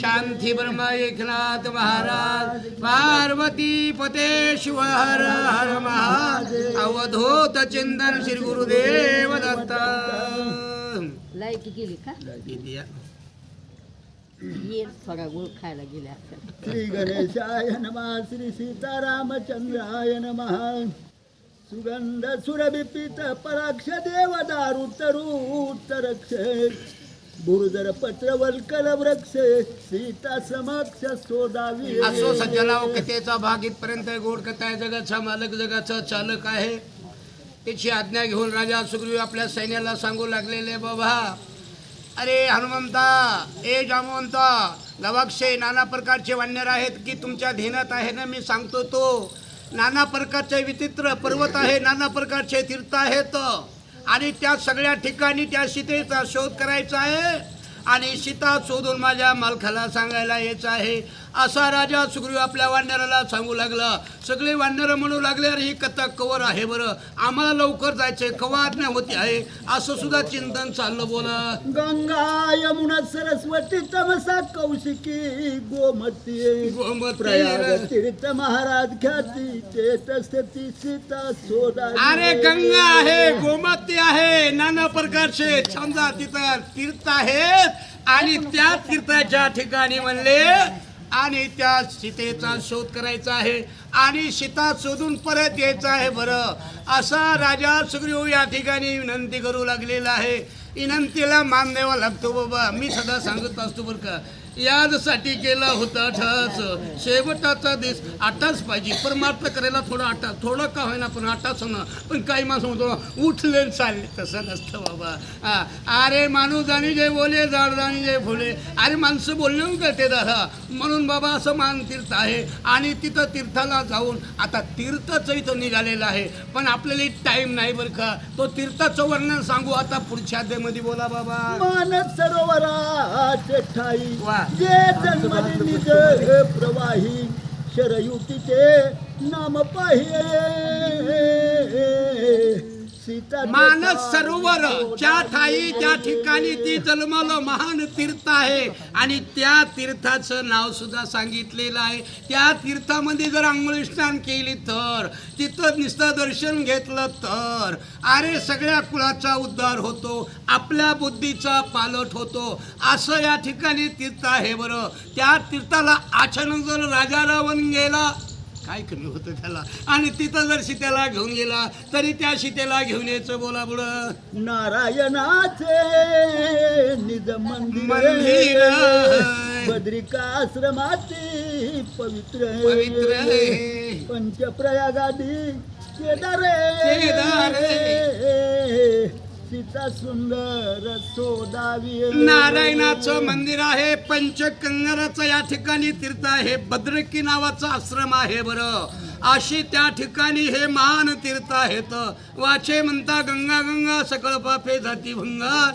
शांती ब्रह्म एकनाथ महाराज पार्वती पते शिव हर हर महा अवधूत चिंतन श्री गुरुदेव दत्त। लाइट गेली का? इतिया. ये थोडा गुळ खायला गेल्या श्री गणेशाय नमः श्री सीतारामचंद्राय नमः. सुगंध सुरभिपित पराक्ष देव दारू तरुत्तरक्षे बुरुदर पत्रवल वृक्ष सीता समक्ष सोदावी. असो सज्जनाव कथेचा भाग इथपर्यंत आहे. गोड कथा आहे जगाचा मालक जगाचा चालक आहे. त्याची आज्ञा घेऊन राजा सुग्रीव आपल्या सैन्याला सांगू लागलेले बाबा अरे हनुमंता ए जामवंता गवाक्षे नाना प्रकारचे वन्यर आहेत की तुमच्या ध्येनात आहे ना मी सांगतो तो. नाना प्रकारचे विचित्र पर्वत आहे नाना प्रकारचे तीर्थ आहेत. आणि त्या सगळ्या ठिकाणी त्या सीतेचा शोध करायचा आहे. आणि सीता शोधून माझ्या मालखाला सांगायला यायचं आहे असा राजा सुग्रीव आपल्या वानराला सांगू लागला सगळे वानर म्हणू लागले अरे ही कथा कवर आहे बरं. आम्हाला लवकर जायचंय कवा आज्ञा होती आहे. असं सुद्धा चिंतन चाललं बोला. गंगा यमुना सरस्वती तमसा कौशिकी गोमती गोमती. प्रयाग तीर्थ महाराज ख्याती चेतस्थिती सीता सोदा अरे गंगा आहे गोमती आहे नाना प्रकारचे समजा तिथं तीर्थ आहेत. आणि त्या तीर्थाच्या ठिकाणी म्हणले आणि त्या सीतेचा शोध करायचा आहे आणि सीता शोधून परत यायचं आहे बरं. असा राजा सुग्रीव या ठिकाणी विनंती करू लागलेला आहे. विनंतीला मान द्यावा लागतो बाबा. मी सदा सांगत असतो बरं का. यासाठी केला होता ठस शेवटाचा दिस आटाच पाहिजे. परमार्थ करायला थोडा आटा थोडं का होईना पण आटाच होणं. पण काही माणसं म्हणतो उठले चालले. तसं नसतं बाबा. हा, अरे माणूस जाणी जे बोले जाड जाणी जे फुले अरे माणसं बोलले का ते दादा. म्हणून बाबा असं मान तीर्थ आहे. आणि तिथं तीर्थाला जाऊन आता तीर्थच इथं निघालेलं आहे. पण आपल्याला टाईम नाही बरं का. तो तीर्थाचं वर्णन सांगू. आता पुढच्या अध्यामध्ये बोला बाबा. मानस सरोवराचे ठाई. वा. जे जन्मली निज प्रवाही शरयुतीचे नाम पाहिजे. मानस सरोवर ज्या ठाई त्या ठिकाणी ती जन्मलं महान तीर्थ आहे आणि त्या तीर्थाचं नाव सुद्धा सांगितलेलं आहे. त्या तीर्थामध्ये जर आंघोळी स्नान केली तर तिथं नुसतं दर्शन घेतलं तर अरे सगळ्या कुळाचा उद्धार होतो आपल्या बुद्धीचा पालट होतो. असं या ठिकाणी तीर्थ आहे बरं. त्या तीर्थाला अचानक जर राजा रावण गेला. काय कमी होतं त्याला आणि तिथं जर सीतेला घेऊन गेला तरी त्या सीतेला घेऊन यायचं बोला बुडं नारायणाचे निज मंदिर. बद्रिकाश्रमाती पवित्र पवित्र. पंचप्रयागादी केदारे केदारे. सीता सुंदर सोडावी नारायणाचं मंदिर आहे पंचकंगराचं या ठिकाणी तीर्थ आहे भद्रकी नावाचा आश्रम आहे बरं. अशी त्या ठिकाणी हे महान तीर्थ आहेत. वाचे म्हणता गंगा गंगा सकळ पापे जाती भंगा.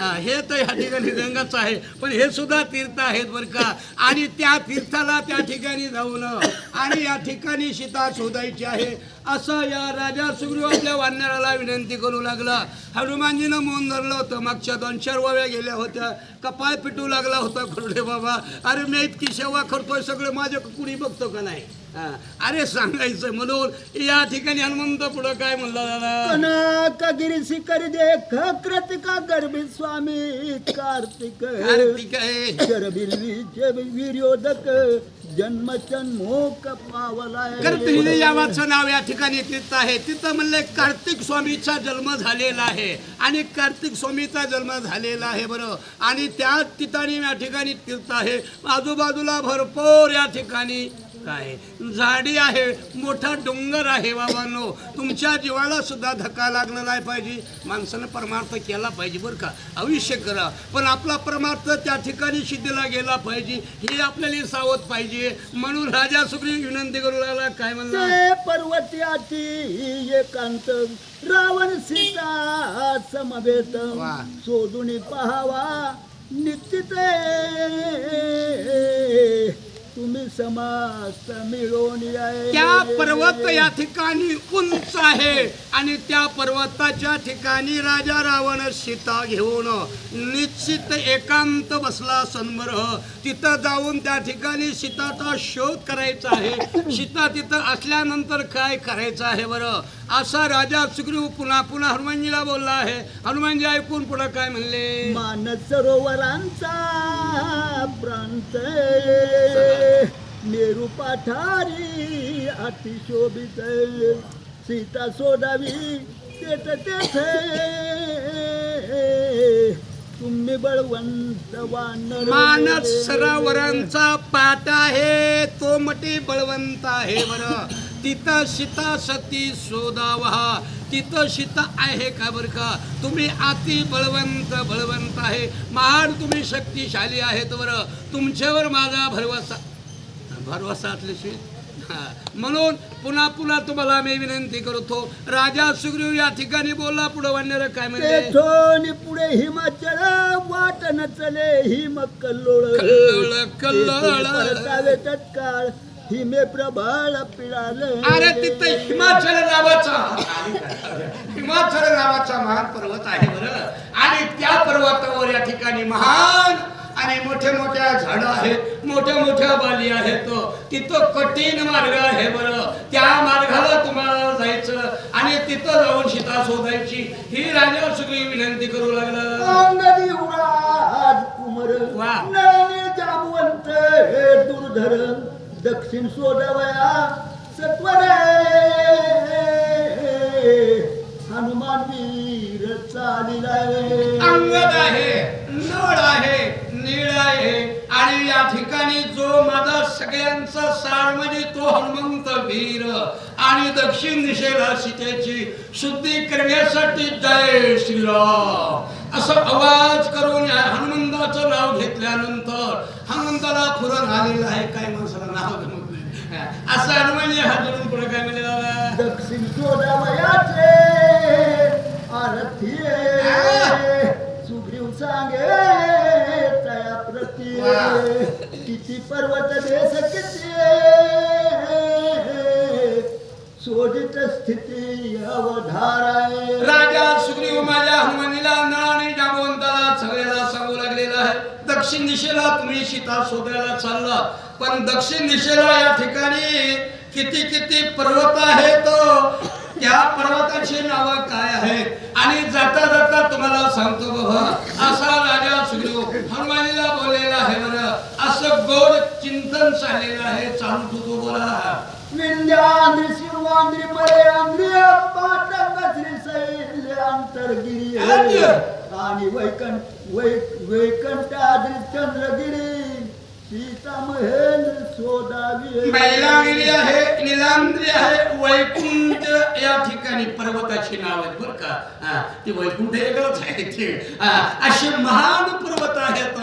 हा, हे तर या ठिकाणी गंगाच आहे. पण हे सुद्धा तीर्थ आहेत बरं का. आणि त्या तीर्थाला त्या ठिकाणी जाऊन आणि या ठिकाणी सीता शोधायची आहे. असं या राजा सुग्रीवाच्या वानराला विनंती करू लागला. हनुमानजीनं मौन धरलं होतं. मागच्या दोन चार वव्या गेल्या होत्या. कपाळ पिटू लागला होता. खरुडे बाबा अरे मी इतकी सेवा करतोय. सगळं माझ्या कुणी बघतो का नाही? अरे सांगायचं म्हणून या ठिकाणी हनुमंत पुढं काय म्हणला दादा? कनकगिरी शिखर देख कृतिका गर्भी स्वामी कार्तिक शरबीर वीर्योदक जन्मचन्मोक पावलाय. यावाचं नाव या ठिकाणी तीर्थ आहे. तिथं म्हणले कार्तिक स्वामीचा जन्म झालेला आहे. आणि कार्तिक स्वामीचा जन्म झालेला आहे बरं. आणि त्या ठिकाणी या ठिकाणी तीर्थ आहे. आजूबाजूला भरपूर या ठिकाणी काय झाडी आहे मोठा डोंगर आहे बाबांनो. तुमच्या जीवाला सुद्धा धक्का लागला नाही पाहिजे. माणसानं परमार्थ केला पाहिजे बरं का? आयुष्य करा. पण आपला परमार्थ त्या ठिकाणी सिद्धीला गेला पाहिजे. हे आपल्याला सावध पाहिजे. म्हणून राजा सुग्रीव विनंती करू लागला. काय म्हणला? ते पर्वत्याची एकांत रावण सीता समवेत वा. शोधून पहावा निश्चित. तुम्ही समास्त मिळून या त्या पर्वत या ठिकाणी उंच आहे? आणि त्या पर्वताच्या ठिकाणी राजा रावण सीता घेऊन निश्चित एकांत बसला सन्मर तिथं जाऊन त्या ठिकाणी सीताचा शोध करायचा आहे. सीता तिथं असल्यानंतर काय करायचं आहे बरं? असा राजा सुग्रीव पुन्हा पुन्हा हनुमानजीला बोलला आहे. हनुमानजी ऐकून पुढं काय म्हणले? मानस सरोवरांचा प्रांत मेरू पाठारी अतिशोभित सीता सोडावी तेथ तेथे. तुम्ही बळवंत वानर मानस सरोवरांचा पाट आहे तो मटी बळवंत आहे बरं. तिथं सीता सती शोधावा तिथं सीता आहे का बरं का? तुम्ही अति बळवंत बळवंत आहे. महान तुम्ही शक्तिशाली आहेत बरं. तुमच्यावर माझा भरवसा भरवसा असल्याशिवाय. म्हणून पुन्हा पुन्हा तुम्हाला मी विनंती करतो राजा सुग्रीव या ठिकाणी बोलला पुढे वाढणार काय म्हणते? तेथून पुढे हिमाचल वाट न चले हिम कल्लोळ. कल्लोळ, तत्काळ हिमे प्रबळ पिळाल. अरे तिथं हिमाचल नावाचा हिमाचल नावाचा महान पर्वत आहे बरं. आणि त्या पर्वतावर या ठिकाणी महान आणि मोठ्या मोठ्या झाडं आहेत मोठ्या मोठ्या बाली आहेत तिथं कठीण मार्ग आहे बरं. त्या मार्गाला तुम्हाला जायचं आणि तिथं जाऊन सीता शोधायची. ही राजा सगळी विनंती करू लागला. हे दक्षिण सोडवया सत्वरे. हनुमान वीर चालिलाय. अंगद आहे नीळ आहे. आणि या ठिकाणी जो माझा सगळ्यांचा सार म्हणजे तो हनुमंत वीर आणि दक्षिण दिशेला सीतेची शुद्धी करण्यासाठी जय श्रीराम. असं आवाज करून या हनुमंताचं नाव घेतल्यानंतर हनुमंताला फुरण आलेलं आहे काय माणसाला नाव असं हनुमानजी हात जोडून पुढे काय म्हणजे दक्षिण सोडवयाचे आरथी सुग्रीव सांगे. किती पर्वत देश किती सोडित स्थिती अवधाराय. राजा सुग्रीव माझ्या हनुमानीला नळाने जागवंताला सगळ्याला सांगू लागलेला आहे. दक्षिण दिशेला तुम्ही सीता शोधायला चालला. पण दक्षिण दिशेला या ठिकाणी किती किती पर्वत आहेत? त्या पर्वताची नावं काय आहेत? आणि जाता जाता तुम्हाला सांगतो बाबा असा राजा सुग्रीव हनुमानीला बोललेला आहे बरं असं गोड चिंतन चाललेलं आहे चालू तू बोला. पाटक श्री अंतरगिरी. आणि वैकंठ वै वैकंठाद्री चंद्रगिरी. सीता महेंद्र सोदावी बैलागिरी आहे निलांद्री आहे वैकुंठ या ठिकाणी पर्वताची नाव आहेत बरं का. ती वैकुंठ वेगळंच आहे ते असे महान पर्वत आहेत.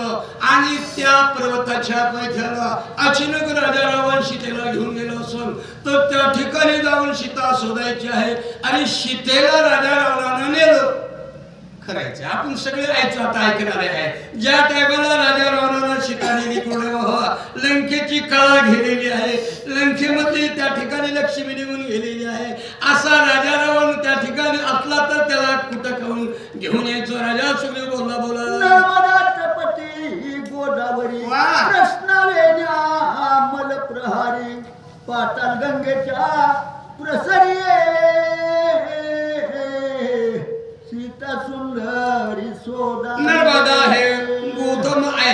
आणि त्या पर्वताच्या पैठ्याला अचानक राजा रावण सीतेला घेऊन गेलो असून तर त्या ठिकाणी जाऊन सीता शोधायची आहे. आणि सीतेला राजा रावणानं नेलं. करायचं. आपण सगळे ऐकतो आता ऐकणारे आहे ज्या टायमाला राजा रावणानं शिकारी निघून लंकेची कळा घेलेली आहे लंकेमध्ये त्या ठिकाणी लक्ष्मी निघून गेलेली आहे असा राजा रावण त्या ठिकाणी असला तर त्याला कुठं खाऊन घेऊन यायचं? राजा बोलला बोला गोदावरी वा. कृष्णा वेण्या मल प्रहारी पाताल गंगेच्या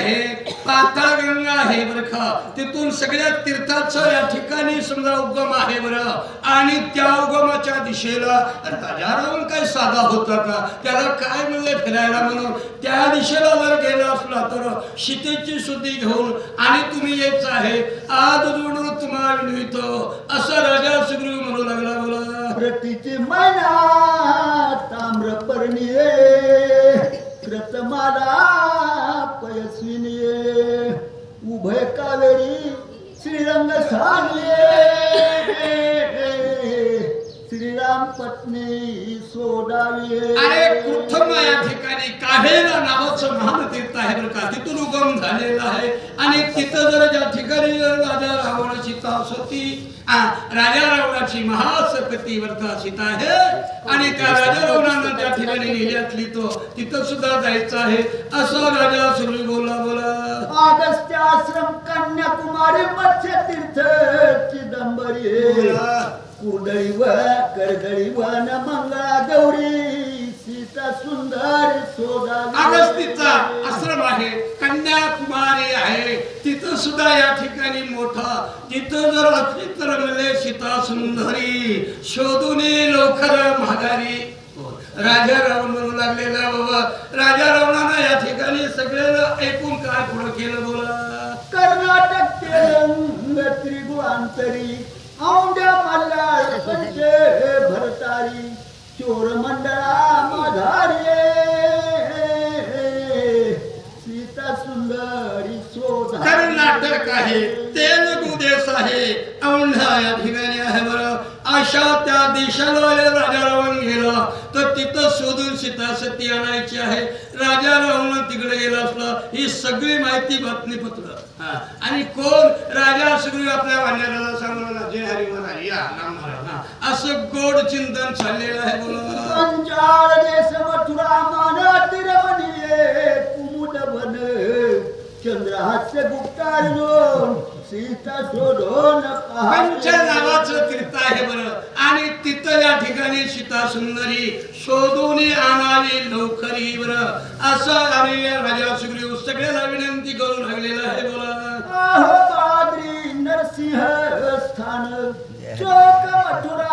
आहे. पाताळ गंगा आहे बरं का. तिथून सगळ्या तीर्थाचं या ठिकाणी समजा उगम आहे बरं. आणि त्या उगमाच्या दिशेला राजा काय साधा होता का? त्याला काय म्हणलं फिरायला म्हणून? त्या दिशेला जर गेला असला तर सीतेची शुद्धी घेऊन आणि तुम्ही येच आहे. आज जोडून तुम्हाला विनवितो असं राजा सुग्रीव म्हणू लागला बोला. प्रतीची मना ताम्रपर्णी कृतमाला पयस्विनीये उभय कावेरी श्रीरंग श्रीराम पत्नी सोडावी. अरे कृथम राहेला नावाचं महान तीर्थ आहे बरं का तिथून उगम झालेला आहे. आणि तिथं जर ज्या ठिकाणी राजा रावण सीता सती आ, राजा रावणाची महासपती वर्ता सीता आहे. आणि त्या राजा रावणानं त्या ठिकाणी नेल्यातली तो तिथं सुद्धा जायचं आहे. असं राजा सुरू बोला बोला. अगस्त्य आश्रम कन्याकुमारी मत्स्य तीर्थ चिदंबरी. बोला. कुर्डळी व करगळी व न मंगळा गौरी. सुंदर सोदा अगस्तीचा आश्रम आहे कन्याकुमारी आहे. तिथं सुद्धा या ठिकाणी मोठा तिथं जर असली तर मिळे सीता सुंदरी शोधून लवकर माघारी. राजा रावण म्हणू लागलेला बाबा राजा रावणानं या ठिकाणी सगळ्याला ऐकून काय पुढं केलं बोला? कर्नाटक तेलंग त्रिगुणांतरी औंड्या पंचे भरतारी. चोर मंडळा माघारी. सीता सुंदरी सोदा कर्नाटक आहे तेलुगू देश आहे. औंढा या ठिकाणी आहे बरं. अशा त्या देशाला राजा रावण गेला तर तिथं शोधून सीता सती आणायची आहे. राजा रावण तिकडे गेला असला ही सगळी माहिती बातमीपत्र. हा. आणि कोण? राजा सगळी आपल्या वाण्याला सांगणार जय हरी म्हणा या नाम. असं गोड चिंतन चाललेलं आहे बोला. पंचाळ देश मथुरा मान तिरवणीये कुमुद वन चंद्रहास्य गुप्तार्जुन सीता शोधून पंच नावाचं तीर्थ आहे बरं. आणि तिथं या ठिकाणी सीता सुंदरी शोधून आणावी लवकरी बरं. असं आणि राजा सुग्रीव सगळ्याला विनंती करून लागलेलं आहे बोला. नरसिंह स्थान चोक मथुरा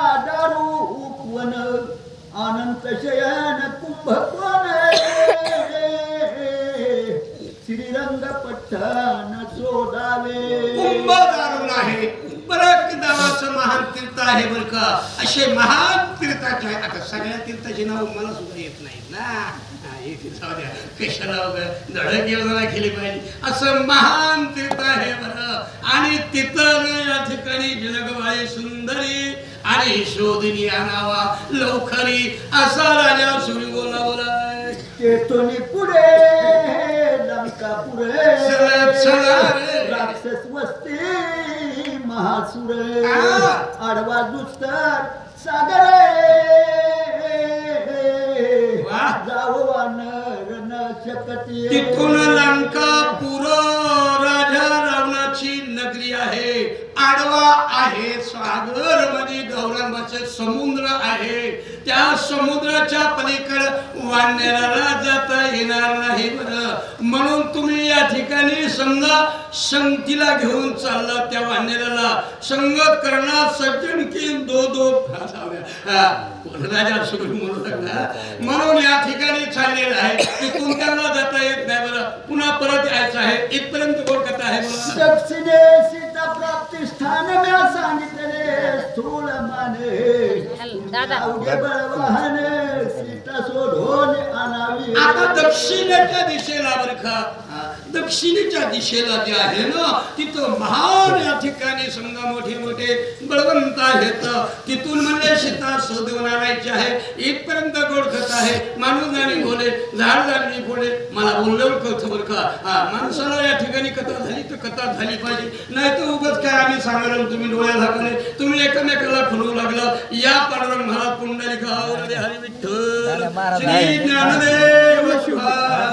असे महान तीर्थाचे आहे आता सगळ्या तीर्थाची नाव मला सुद्धा येत नाहीत ना. ते जाऊ द्या. कशाला वगैरे धडक योजना केली पाहिजे. असं महान तीर्थ आहे बरं. आणि तिथं या ठिकाणी सुंदरी आणि शोधनी आणावा. लवकरी असा राजा सुरू बोला बोला. चेतोनी पुढे लंका पुढे. राक्षस वस्ती महासुर. आडवा दुस्तर सागर वा. जाऊ वानर न शकती तिथून लंका पुर राजा रावणाची नगरी आहे आडवा आहे सागर मध्ये समुद्र आहे. त्या समुद्राच्या पलीकडे वाढण्याला जाता येणार नाही बरं. म्हणून तुम्ही या ठिकाणी समजा संगतीला घेऊन चालला त्या वाण्याला. संगत करणार सज्जन की दो दो राजा सुरू म्हणू लागला? म्हणून या ठिकाणी चाललेलं आहे. तिथून त्यांना जाता येत नाही बरं. पुन्हा परत यायचं आहे. इथपर्यंत गोड आहे बरं दक्षिणे सीता प्राप्ती स्थान म्या सांगितले स्थूल माने. बळवाहन सीता शोधून आणावी. आता दक्षिणेच्या दिशेला बरं का? दक्षिणेच्या दिशेला जे आहे ना तिथं महान या ठिकाणी समजा मोठे मोठे बळवंत आहेत तिथून म्हणजे सीता शोधून आणायची आहे. इथपर्यंत गोड कथा आहे. माणूस आणि बोले झाड झाडणी बोले. मला बोलल्यावर कळतं बरं का हा, माणसाला या ठिकाणी कथा झाली तर कथा झाली पाहिजे. नाही तर उगाच काय आम्ही आणि तुम्ही डोळ्या झाकले तुम्ही एकमेकाला फुलवू लागला. या पांडुरंग महाराज पुंडलिका हरी विठ्ठल. श्री ज्ञानदेव शिवा